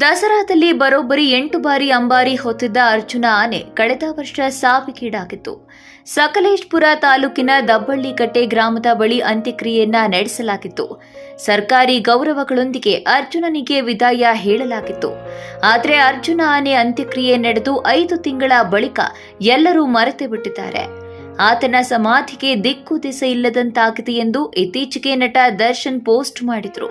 ದಸರಾದಲ್ಲಿ ಬರೋಬ್ಬರಿ ಎಂಟು ಬಾರಿ ಅಂಬಾರಿ ಹೊತ್ತಿದ್ದ ಅರ್ಜುನ ಆನೆ ಕಳೆದ ವರ್ಷ ಸಾವಿಗೀಡಾಗಿತ್ತು. ಸಕಲೇಶ್ಪುರ ತಾಲೂಕಿನ ದಬ್ಬಳ್ಳಿಕಟ್ಟೆ ಗ್ರಾಮದ ಬಳಿ ಅಂತ್ಯಕ್ರಿಯೆಯನ್ನ ನಡೆಸಲಾಗಿತ್ತು. ಸರ್ಕಾರಿ ಗೌರವಗಳೊಂದಿಗೆ ಅರ್ಜುನನಿಗೆ ವಿದಾಯ ಹೇಳಲಾಗಿತ್ತು. ಆದರೆ ಅರ್ಜುನ ಆನೆ ಅಂತ್ಯಕ್ರಿಯೆ ನಡೆದು ಐದು ತಿಂಗಳ ಬಳಿಕ ಎಲ್ಲರೂ ಮರೆತು ಬಿಟ್ಟಿದ್ದಾರೆ. ಆತನ ಸಮಾಧಿಗೆ ದಿಕ್ಕು ದಿಸೆ ಇಲ್ಲದಂತಾಗಿದೆ ಎಂದು ಇತ್ತೀಚೆಗೆ ನಟ ದರ್ಶನ್ ಪೋಸ್ಟ್ ಮಾಡಿದ್ರು.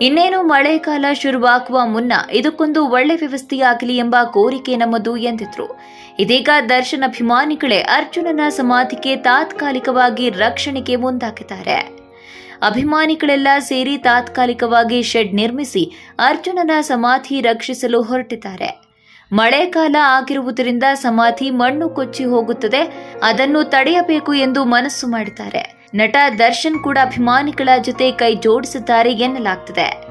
ಇನ್ನೇನು ಮಳೆಗಾಲ ಶುರುವಾಗುವ ಮುನ್ನ ಇದಕ್ಕೊಂದು ಒಳ್ಳೆ ವ್ಯವಸ್ಥೆಯಾಗಲಿ ಎಂಬ ಕೋರಿಕೆ ನಮ್ಮದು ಎಂದಿದ್ರು. ಇದೀಗ ದರ್ಶನ್ ಅಭಿಮಾನಿಗಳೇ ಅರ್ಜುನನ ಸಮಾಧಿಗೆ ತಾತ್ಕಾಲಿಕವಾಗಿ ರಕ್ಷಣೆಗೆ ಮುಂದಾಗಿದ್ದಾರೆ. ಅಭಿಮಾನಿಗಳೆಲ್ಲ ಸೇರಿ ತಾತ್ಕಾಲಿಕವಾಗಿ ಶೆಡ್ ನಿರ್ಮಿಸಿ ಅರ್ಜುನನ ಸಮಾಧಿ ರಕ್ಷಿಸಲು ಹೊರಟಿದ್ದಾರೆ. ಮಳೆಗಾಲ ಆಗಿರುವುದರಿಂದ ಸಮಾಧಿ ಮಣ್ಣು ಕೊಚ್ಚಿ ಹೋಗುತ್ತದೆ, ಅದನ್ನು ತಡೆಯಬೇಕು ಎಂದು ಮನಸ್ಸು ಮಾಡಿದ್ದಾರೆ. ನಟ ದರ್ಶನ್ ಕೂಡ ಅಭಿಮಾನಿಗಳ ಜೊತೆ ಕೈ ಜೋಡಿಸುತ್ತಾರೆ ಎನ್ನಲಾಗ್ತಿದೆ.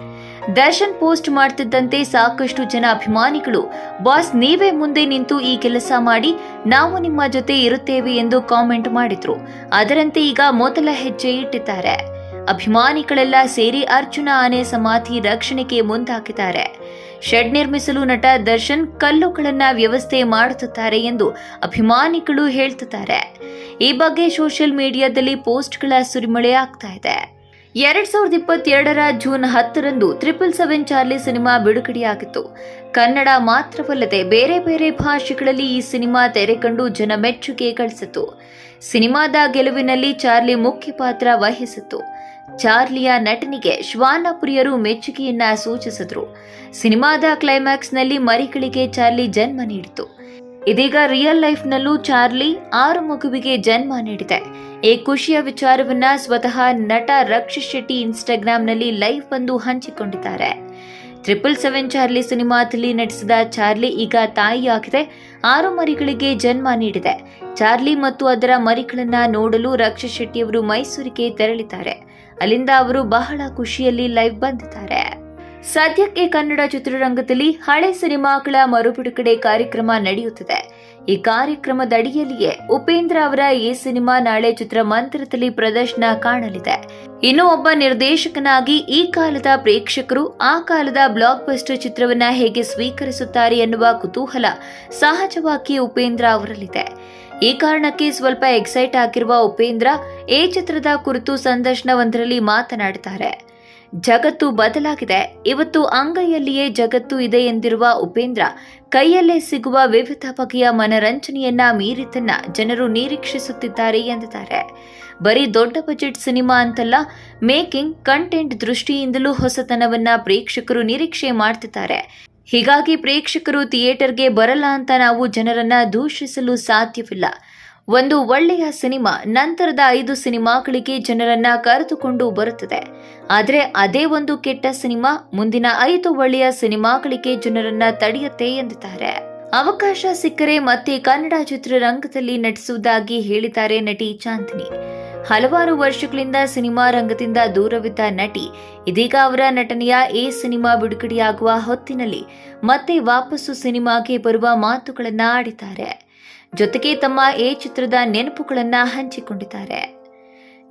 ದರ್ಶನ್ ಪೋಸ್ಟ್ ಮಾಡ್ತಿದ್ದಂತೆ ಸಾಕಷ್ಟು ಜನ ಅಭಿಮಾನಿಗಳು, ಬಾಸ್, ನೀವೇ ಮುಂದೆ ನಿಂತು ಈ ಕೆಲಸ ಮಾಡಿ, ನಾವು ನಿಮ್ಮ ಜೊತೆ ಇರುತ್ತೇವೆ ಎಂದು ಕಾಮೆಂಟ್ ಮಾಡಿದ್ರು. ಅದರಂತೆ ಈಗ ಮೊದಲ ಹೆಜ್ಜೆ ಇಟ್ಟಿದ್ದಾರೆ. ಅಭಿಮಾನಿಗಳೆಲ್ಲ ಸೇರಿ ಅರ್ಜುನ ಆನೆ ಸಮಾಧಿ ರಕ್ಷಣೆಗೆ ಮುಂದಾಗಿದ್ದಾರೆ. ಶೆಡ್ ನಿರ್ಮಿಸಲು ನಟ ದರ್ಶನ್ ಕಲ್ಲುಗಳನ್ನ ವ್ಯವಸ್ಥೆ ಮಾಡುತ್ತಿದ್ದಾರೆ ಎಂದು ಅಭಿಮಾನಿಗಳು ಹೇಳ್ತಿದ್ದಾರೆ. ಈ ಬಗ್ಗೆ ಸೋಷಿಯಲ್ ಮೀಡಿಯಾದಲ್ಲಿ ಪೋಸ್ಟ್ಗಳ ಸುರಿಮಳೆ ಆಗ್ತಾ ಇದೆ. ಎರಡ್ ಸಾವಿರದ ಇಪ್ಪತ್ತೆರಡರ ಜೂನ್ ಹತ್ತರಂದು ಟ್ರಿಪಲ್ ಸೆವೆನ್ ಚಾರ್ಲಿ ಸಿನಿಮಾ ಬಿಡುಗಡೆಯಾಗಿತ್ತು. ಕನ್ನಡ ಮಾತ್ರವಲ್ಲದೆ ಬೇರೆ ಬೇರೆ ಭಾಷೆಗಳಲ್ಲಿ ಈ ಸಿನಿಮಾ ತೆರೆ ಕಂಡು ಜನ ಮೆಚ್ಚುಗೆ ಗಳಿಸಿತು ಸಿನಿಮಾದ ಗೆಲುವಿನಲ್ಲಿ ಚಾರ್ಲಿ ಮುಖ್ಯ ಪಾತ್ರ ವಹಿಸಿತ್ತು. ಚಾರ್ಲಿಯ ನಟನಿಗೆ ಶ್ವಾನ ಪ್ರಿಯರು ಮೆಚ್ಚುಗೆಯನ್ನ ಸೂಚಿಸಿದ್ರು. ಸಿನಿಮಾದ ಕ್ಲೈಮ್ಯಾಕ್ಸ್ನಲ್ಲಿ ಮರಿಗಳಿಗೆ ಚಾರ್ಲಿ ಜನ್ಮ ನೀಡಿತು ಇದೀಗ ರಿಯಲ್ ಲೈಫ್ನಲ್ಲೂ ಚಾರ್ಲಿ ಆರು ಮಗುವಿಗೆ ಜನ್ಮ ನೀಡಿದೆ. ಈ ಖುಷಿಯ ವಿಚಾರವನ್ನ ಸ್ವತಃ ನಟ ರಕ್ಷಿತ್ ಶೆಟ್ಟಿ ಇನ್ಸ್ಟಾಗ್ರಾಮ್ನಲ್ಲಿ ಲೈವ್ ಬಂದು ಹಂಚಿಕೊಂಡಿದ್ದಾರೆ. ಟ್ರಿಪಲ್ ಸೆವೆನ್ ಚಾರ್ಲಿ ಸಿನಿಮಾದಲ್ಲಿ ನಟಿಸಿದ ಚಾರ್ಲಿ ಈಗ ತಾಯಿಯಾಗಿದೆ, ಆರು ಮರಿಗಳಿಗೆ ಜನ್ಮ ನೀಡಿದೆ. ಚಾರ್ಲಿ ಮತ್ತು ಅದರ ಮರಿಗಳನ್ನ ನೋಡಲು ರಕ್ಷಿತ್ ಶೆಟ್ಟಿಯವರು ಮೈಸೂರಿಗೆ ತೆರಳಿದ್ದಾರೆ. ಅಲ್ಲಿಂದ ಅವರು ಬಹಳ ಖುಷಿಯಲ್ಲಿ ಲೈವ್ ಬಂದಿದ್ದಾರೆ. ಸದ್ಯಕ್ಕೆ ಕನ್ನಡ ಚಿತ್ರರಂಗದಲ್ಲಿ ಹಳೆ ಸಿನಿಮಾಗಳ ಮರುಬಿಡುಗಡೆ ಕಾರ್ಯಕ್ರಮ ನಡೆಯುತ್ತಿದೆ. ಈ ಕಾರ್ಯಕ್ರಮದ ಅಡಿಯಲ್ಲಿಯೇ ಉಪೇಂದ್ರ ಅವರ ಈ ಸಿನಿಮಾ ನಾಳೆ ಚಿತ್ರಮಂದಿರದಲ್ಲಿ ಪ್ರದರ್ಶನ ಕಾಣಲಿದೆ. ಇನ್ನು ಒಬ್ಬ ನಿರ್ದೇಶಕನಾಗಿ ಈ ಕಾಲದ ಪ್ರೇಕ್ಷಕರು ಆ ಕಾಲದ ಬ್ಲಾಕ್ ಬಸ್ಟರ್ ಚಿತ್ರವನ್ನ ಹೇಗೆ ಸ್ವೀಕರಿಸುತ್ತಾರೆ ಎನ್ನುವ ಕುತೂಹಲ ಸಹಜವಾಗಿ ಉಪೇಂದ್ರ ಅವರಲ್ಲಿದೆ. ಈ ಕಾರಣಕ್ಕೆ ಸ್ವಲ್ಪ ಎಕ್ಸೈಟ್ ಆಗಿರುವ ಉಪೇಂದ್ರ ಈ ಚಿತ್ರದ ಕುರಿತು ಸಂದರ್ಶನವೊಂದರಲ್ಲಿ ಮಾತನಾಡಿದ್ದಾರೆ ಜಗತ್ತು ಬದಲಾಗಿದೆ. ಇವತ್ತು ಅಂಗೈಯಲ್ಲಿಯೇ ಜಗತ್ತು ಇದೆ ಎಂದಿರುವ ಉಪೇಂದ್ರ, ಕೈಯಲ್ಲೇ ಸಿಗುವ ವಿವಿಧ ಬಗೆಯ ಮನರಂಜನೆಯನ್ನ ಮೀರಿತನ್ನ ಜನರು ನಿರೀಕ್ಷಿಸುತ್ತಿದ್ದಾರೆ ಎಂದಿದ್ದಾರೆ. ಬರೀ ದೊಡ್ಡ ಬಜೆಟ್ ಸಿನಿಮಾ ಅಂತಲ್ಲ, ಮೇಕಿಂಗ್, ಕಂಟೆಂಟ್ ದೃಷ್ಟಿಯಿಂದಲೂ ಹೊಸತನವನ್ನ ಪ್ರೇಕ್ಷಕರು ನಿರೀಕ್ಷೆ ಮಾಡ್ತಿದ್ದಾರೆ. ಹೀಗಾಗಿ ಪ್ರೇಕ್ಷಕರು ಥಿಯೇಟರ್ಗೆ ಬರಲ್ಲ ಅಂತ ನಾವು ಜನರನ್ನ ದೂಷಿಸಲು ಸಾಧ್ಯವಿಲ್ಲ. ಒಂದು ಒಳ್ಳೆಯ ಸಿನಿಮಾ, ನಂತರದ ಐದು ಸಿನಿಮಾಗಳಿಗೆ ಜನರನ್ನ ಕರೆದುಕೊಂಡು ಬರುತ್ತದೆ. ಆದರೆ ಅದೇ ಒಂದು ಕೆಟ್ಟ ಸಿನಿಮಾ, ಮುಂದಿನ ಐದು ಒಳ್ಳೆಯ ಸಿನಿಮಾಗಳಿಗೆ ಜನರನ್ನ ತಡೆಯುತ್ತೆ ಎಂದಿದ್ದಾರೆ. ಅವಕಾಶ ಸಿಕ್ಕರೆ ಮತ್ತೆ ಕನ್ನಡ ಚಿತ್ರರಂಗದಲ್ಲಿ ನಟಿಸುವುದಾಗಿ ಹೇಳಿದ್ದಾರೆ ನಟಿ ಚಾಂದಿನಿ. ಹಲವಾರು ವರ್ಷಗಳಿಂದ ಸಿನಿಮಾ ರಂಗದಿಂದ ದೂರವಿದ್ದ ನಟಿ, ಇದೀಗ ಅವರ ನಟನೆಯ ಎ ಸಿನಿಮಾ ಬಿಡುಗಡೆಯಾಗುವ ಹೊತ್ತಿನಲ್ಲಿ ಮತ್ತೆ ವಾಪಸ್ಸು ಸಿನಿಮಾಗೆ ಬರುವ ಮಾತುಗಳನ್ನು ಆಡಿದ್ದಾರೆ. ಜೊತೆಗೆ ತಮ್ಮ ಈ ಚಿತ್ರದ ನೆನಪುಗಳನ್ನು ಹಂಚಿಕೊಂಡಿದ್ದಾರೆ.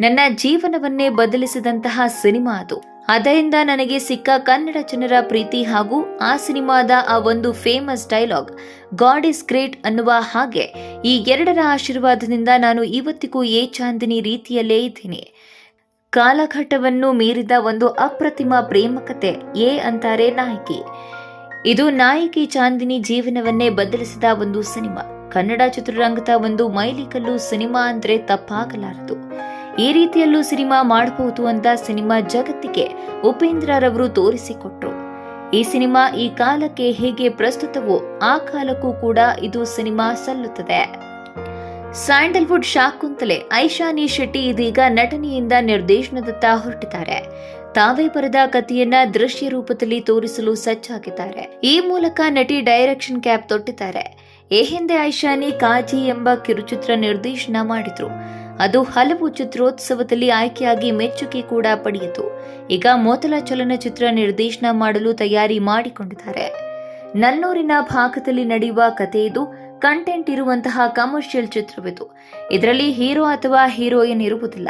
ನನ್ನ ಜೀವನವನ್ನೇ ಬದಲಿಸಿದಂತಹ ಸಿನಿಮಾ ಅದು. ಅದರಿಂದ ನನಗೆ ಸಿಕ್ಕ ಕನ್ನಡ ಜನರ ಪ್ರೀತಿ ಹಾಗೂ ಆ ಸಿನಿಮಾದ ಆ ಒಂದು famous dialogue God is great ಅನ್ನುವ ಹಾಗೆ ಈ ಎರಡರ ಆಶೀರ್ವಾದದಿಂದ ನಾನು ಇವತ್ತಿಗೂ ಏ ಚಾಂದಿನಿ ರೀತಿಯಲ್ಲೇ ಇದ್ದೀನಿ. ಕಾಲಘಟ್ಟವನ್ನು ಮೀರಿದ ಒಂದು ಅಪ್ರತಿಮ ಪ್ರೇಮಕತೆ, ಏ ಅಂತಾರೆ ನಾಯಕಿ. ಇದು ನಾಯಕಿ ಚಾಂದಿನಿ ಜೀವನವನ್ನೇ ಬದಲಿಸಿದ ಒಂದು ಸಿನಿಮಾ. ಕನ್ನಡ ಚಿತ್ರರಂಗದ ಒಂದು ಮೈಲಿಕಲ್ಲು ಸಿನಿಮಾ ಅಂದ್ರೆ ತಪ್ಪಾಗಲಾರದು. ಈ ರೀತಿಯಲ್ಲೂ ಸಿನಿಮಾ ಮಾಡಬಹುದು ಅಂತ ಸಿನಿಮಾ ಜಗತ್ತಿಗೆ ಉಪೇಂದ್ರರವರು ತೋರಿಸಿಕೊಟ್ರು. ಈ ಸಿನಿಮಾ ಈ ಕಾಲಕ್ಕೆ ಹೇಗೆ ಪ್ರಸ್ತುತವೋ ಆ ಕಾಲಕ್ಕೂ ಕೂಡ ಇದು ಸಿನಿಮಾ ಸಲ್ಲುತ್ತದೆ. ಸ್ಯಾಂಡಲ್ವುಡ್ ಶಾಕುಂತಲೆ ಐಶಾನಿ ಶೆಟ್ಟಿ ಇದೀಗ ನಟನೆಯಿಂದ ನಿರ್ದೇಶನದತ್ತ ಹೊರಟಿದ್ದಾರೆ. ತಾವೇ ಬರೆದ ಕಥೆಯನ್ನ ದೃಶ್ಯ ರೂಪದಲ್ಲಿ ತೋರಿಸಲು ಸಜ್ಜಾಗಿದ್ದಾರೆ. ಈ ಮೂಲಕ ನಟಿ ಡೈರೆಕ್ಷನ್ ಕ್ಯಾಪ್ ತೊಟ್ಟಿದ್ದಾರೆ. ಈ ಹಿಂದೆ ಐಶಾನಿ ಕಾಜಿ ಎಂಬ ಕಿರುಚಿತ್ರ ನಿರ್ದೇಶನ ಮಾಡಿದ್ರು. ಅದು ಹಲವು ಚಿತ್ರೋತ್ಸವದಲ್ಲಿ ಆಯ್ಕೆಯಾಗಿ ಮೆಚ್ಚುಗೆ ಕೂಡ ಪಡೆಯಿತು. ಈಗ ಮೊದಲ ಚಲನಚಿತ್ರ ನಿರ್ದೇಶನ ಮಾಡಲು ತಯಾರಿ ಮಾಡಿಕೊಂಡಿದ್ದಾರೆ. ನನ್ನೂರಿನ ಭಾಗದಲ್ಲಿ ನಡೆಯುವ ಕಥೆ ಇದು. ಕಂಟೆಂಟ್ ಇರುವಂತಹ ಕಮರ್ಷಿಯಲ್ ಚಿತ್ರವಿದು. ಇದರಲ್ಲಿ ಹೀರೋ ಅಥವಾ ಹೀರೋಯಿನ್ ಇರುವುದಿಲ್ಲ.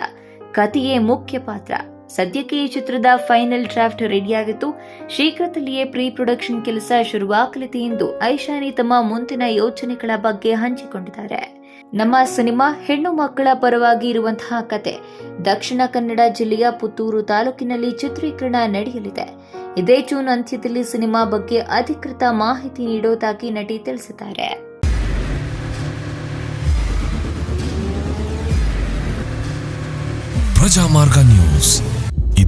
ಕಥೆಯೇ ಮುಖ್ಯ ಪಾತ್ರ. ಸದ್ಯಕ್ಕೆ ಈ ಚಿತ್ರದ ಫೈನಲ್ ಡ್ರಾಫ್ಟ್ ರೆಡಿಯಾಗಿತ್ತು ಶೀಘ್ರದಲ್ಲಿಯೇ ಪ್ರೀ ಪ್ರೊಡಕ್ಷನ್ ಕೆಲಸ ಶುರುವಾಗಲಿದೆ ಎಂದು ಐಶಾನಿ ತಮ್ಮ ಮುಂದಿನ ಯೋಚನೆಗಳ ಬಗ್ಗೆ ಹಂಚಿಕೊಂಡಿದ್ದಾರೆ. ನಮ್ಮ ಸಿನಿಮಾ ಹೆಣ್ಣು ಮಕ್ಕಳ ಪರವಾಗಿ ಇರುವಂತಹ ಕತೆ. ದಕ್ಷಿಣ ಕನ್ನಡ ಜಿಲ್ಲೆಯ ಪುತ್ತೂರು ತಾಲೂಕಿನಲ್ಲಿ ಚಿತ್ರೀಕರಣ ನಡೆಯಲಿದೆ. ಇದೇ ಜೂನ್ ಅಂತ್ಯದಲ್ಲಿ ಸಿನಿಮಾ ಬಗ್ಗೆ ಅಧಿಕೃತ ಮಾಹಿತಿ ನೀಡೋದಾಗಿ ನಟಿ ತಿಳಿಸಿದ್ದಾರೆ. ಪ್ರಜಾಮಾರ್ಗ ನ್ಯೂಸ್.